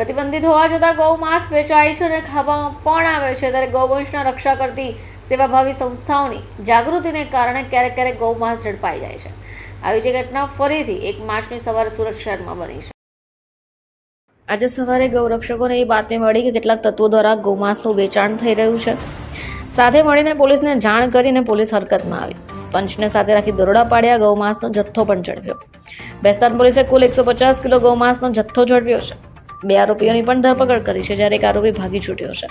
પ્રતિબંધિત હોવા છતાં ગૌ માંસ વેચાય છે અને ખાવામાં પણ આવે છે. ત્યારે ગૌવંશના રક્ષા કરતી સેવાભાવી સંસ્થાઓની જાગૃતિને કારણે ક્યારેક ક્યારેક ગૌ માંસ ઝડપાઈ જાય છે. આવી જ ઘટના ફરીથી એક માર્ચની સવારે સુરત શહેરમાં બની છે. આજે સવારે ગૌરક્ષકોને એ બાતમી મળી કે કેટલાક તત્વો દ્વારા ગૌમાંસનું વેચાણ થઈ રહ્યું છે. સાથે મળીને પોલીસને જાણ કરીને પોલીસ હરકતમાં આવી. પંચને સાથે રાખી દરોડા પાડ્યા ગૌમાંસનો જથ્થો પણ ઝડપ્યો. બેસ્તાન પોલીસે કુલ એકસો પચાસ કિલો ગૌમાંસનો જથ્થો ઝડપ્યો છે. બે આરોપીઓની પણ ધરપકડ કરી છે, જ્યારે એક આરોપી ભાગી છૂટ્યો છે.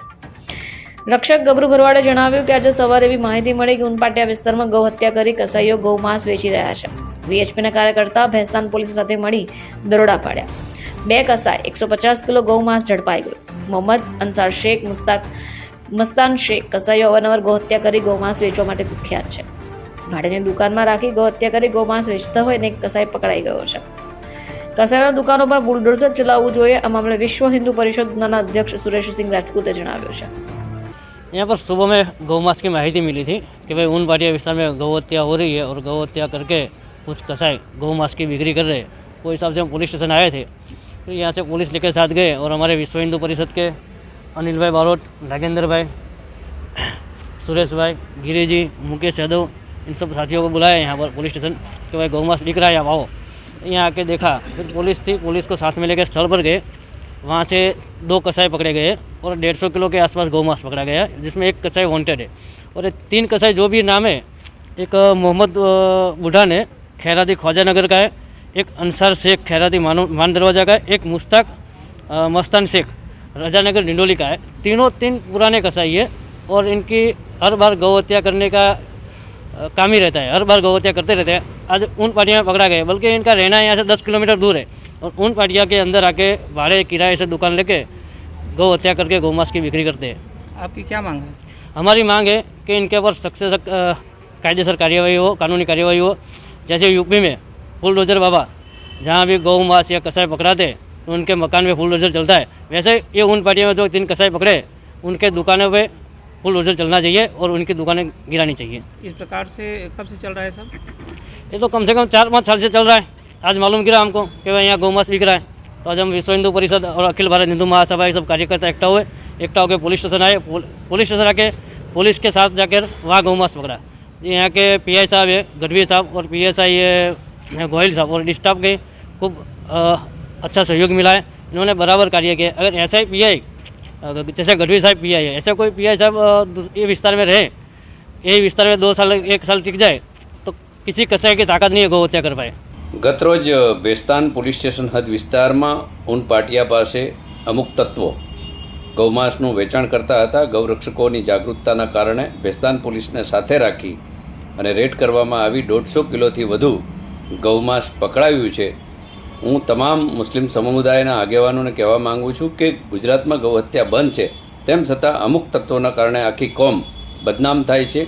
રક્ષક ગબરુ ભરવાડે જણાવ્યું કે આજે સવારે એવી માહિતી મળી કે ઉનપાટિયા વિસ્તારમાં ગૌ હત્યા કરી કસાઈઓ ગૌમાંસ વેચી રહ્યા છે. વીએચપીના કાર્યકર્તા ભેસ્તાન પોલીસ સાથે મળી દરોડા પાડ્યા. બે કસાઈ, એકસો પચાસ કિલો ગૌમાંસ ઝડપાઈ ગયું. મોહમ્મદ અંસાર શેખ, મુસ્તાક, મસ્તાન શેખ કસાઈઓ અવારનવાર ગૌહત્યા કરી ગૌમાંસ વેચવા માટે કુખ્યાત છે. ભાડેની દુકાનમાં રાખી ગૌહત્યા કરી ગૌમાંસ વેચતા હોય ને કસાઈ પકડાઈ ગયો છે. કસાઈઓના દુકાનો પર બુલડોઝર ચલાવવું જોઈએ આ મામલે વિશ્વ હિન્દુ પરિષદના અધ્યક્ષ સુરેશસિંહ રાજપૂતે જણાવ્યું છે यहाँ पर सुबह में गौ मास की माहिती मिली थी कि भाई ऊन पाटिया विस्तार में गौ हत्या हो रही है और गौ हत्या करके कुछ कसाई गौ मास की बिक्री कर रहे हैं वो हिसाब से हम पुलिस स्टेशन आए थे तो यहाँ से पुलिस लेके साथ गए और हमारे विश्व हिंदू परिषद के अनिल भाई बारोट नागेंद्र भाई सुरेश भाई गिरी जी मुकेश यादव इन सब साथियों को बुलाया यहाँ पर पुलिस स्टेशन कि भाई गौ मास बिक रहा है आप आओ यहाँ आके देखा। फिर पुलिस थी पुलिस को साथ में लेकर स्थल पर गए। वहाँ से दो कसाई पकड़े गए और डेढ़ सौ किलो के आसपास गौमांस पकड़ा गया है जिसमें एक कसाई वांटेड है। और तीन कसाई जो भी नाम है एक मोहम्मद अ, बुढ़ा ने खैराती ख्वाजा नगर का है एक अंसार शेख खैराती मानो मान दरवाज़ा का है एक मुश्ताक मस्तान शेख रजानगर डिंडोली का है। तीनों तीन पुराने कसाई है और इनकी हर बार गौ हत्या करने का काम ही रहता है हर बार गौ हत्या करते रहते हैं। आज उन पार्टियाँ में पकड़ा गया बल्कि इनका रहना यहाँ से दस किलोमीटर दूर है। और उन पार्टियाँ के अंदर आके भाड़े किराए से दुकान लेके गौ हत्या करके गौमांस की बिक्री करते हैं। आपकी क्या मांग है? हमारी मांग है कि इनके ऊपर सख्त से सख्त कायदेसर कार्यवाही हो कानूनी कार्यवाही हो। जैसे यूपी में फुल डोजर बाबा जहाँ भी गौ मांस या कसाई पकड़ाते तो उनके मकान में फुल डोजर चलता है। वैसे ये उन पार्टियों में जो तीन कसाई पकड़े उनके दुकानों पे फुल डोजर चलना चाहिए और उनकी दुकानें गिरानी चाहिए। इस प्रकार से कब से चल रहा है सब? ये तो कम से कम चार पाँच साल से चल रहा है। आज मालूम गिरा हमको कि भाई यहाँ गौमांस बिक रहा है। तो आज हम विश्व हिंदू परिषद और अखिल भारत हिंदू महासभा ये सब कार्यकर्ता एकटा हुए एकटा होकर पुलिस स्टेशन आए। पुलिस स्टेशन आके पुलिस के साथ जाकर वहाँ गौमांस पकड़ा। जी यहाँ के पीआई साहब है गढ़वी साहब और पी पीएसआई है गोयल साहब और स्टाफ के खूब अच्छा सहयोग मिला है। इन्होंने बराबर कार्य किया। अगर ऐसा ही पीआई जैसे गढ़वी साहब पीआई है ऐसा कोई पीआई साहब अ, दूस- ये विस्तार में रहे यही विस्तार में दो साल एक साल टिक जाए तो किसी कसाई की ताकत नहीं है गौ हत्या कर पाए ગતરોજ બેસ્તાન પોલીસ સ્ટેશન હદ વિસ્તારમાં ઊન પાટિયા પાસે અમુક તત્વો ગૌમાંસનું વેચાણ કરતા હતા ગૌરક્ષકોની જાગૃતતાના કારણે બેસ્તાન પોલીસને સાથે રાખી અને રેડ કરવામાં આવી દોઢસો કિલોથી વધુ ગૌમાંસ પકડાયું છે હું તમામ મુસ્લિમ સમુદાયના આગેવાનોને કહેવા માગું છું કે ગુજરાતમાં ગૌહત્યા બંધ છે. તેમ છતાં અમુક તત્વોના કારણે આખી કોમ બદનામ થાય છે.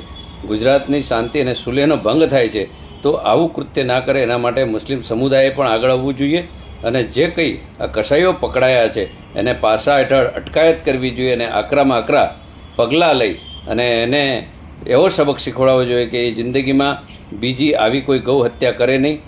ગુજરાતની શાંતિ અને સુલેહનો ભંગ થાય છે. તો આવું કૃત્ય ના કરે એના માટે મુસ્લિમ સમુદાયે પણ આગળ આવવું જોઈએ અને જે કંઈ આ કસાઈઓ પકડાયા છે એને પાસા હેઠળ અટકાયત કરવી જોઈએ અને આકરામાં આકરા પગલાં લઈ અને એને એવો સબક શીખવાડવો જોઈએ કે એ જિંદગીમાં બીજી આવી કોઈ ગૌ હત્યા કરે નહીં.